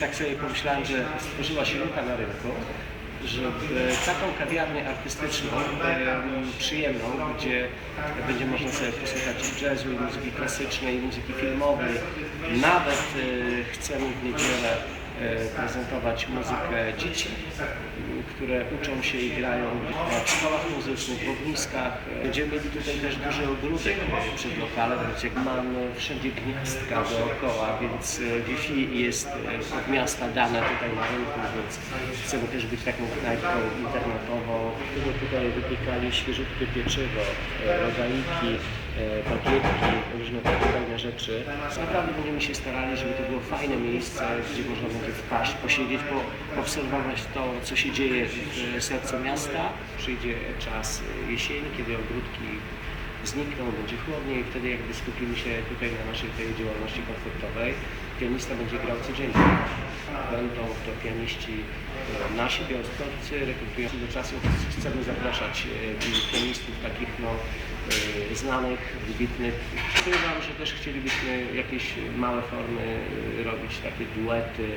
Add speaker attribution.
Speaker 1: Tak sobie pomyślałem, że stworzyła się luka na rynku, żeby taką kawiarnię artystyczną, em, przyjemną, gdzie będzie można sobie posłuchać jazzu, muzyki klasycznej, muzyki filmowej. Nawet e, chcemy w niedzielę prezentować muzykę dzieci, które uczą się i grają w szkołach muzycznych, w ogniskach. Będziemy mieli tutaj też duży ogródek e, przed lokalem, jak mamy wszędzie gniazdka dookoła, więc e, Wi-Fi jest e, od miasta dane tutaj na rynku, więc chcemy też być taką knajpką internetową. Którego tutaj wypiekali świeżutkie pieczywo, e, rogaliki, e, bagietki, rzeczy. Naprawdę będziemy się starali, żeby to było fajne miejsce, gdzie można będzie wpaść, posiedzieć, po, obserwować to, co się dzieje w sercu miasta. Przyjdzie czas jesieni, kiedy ogródki znikną, będzie chłodniej wtedy jakby skupimy się tutaj na naszej tej działalności koncertowej. Pianista będzie grał codziennie. Będą to pianiści e, nasi, białostoccy, rekrutujący do czasu. Chcemy zapraszać e, pianistów takich no, e, znanych, wybitnych. Wam, że też chcielibyśmy jakieś małe formy robić, takie duety,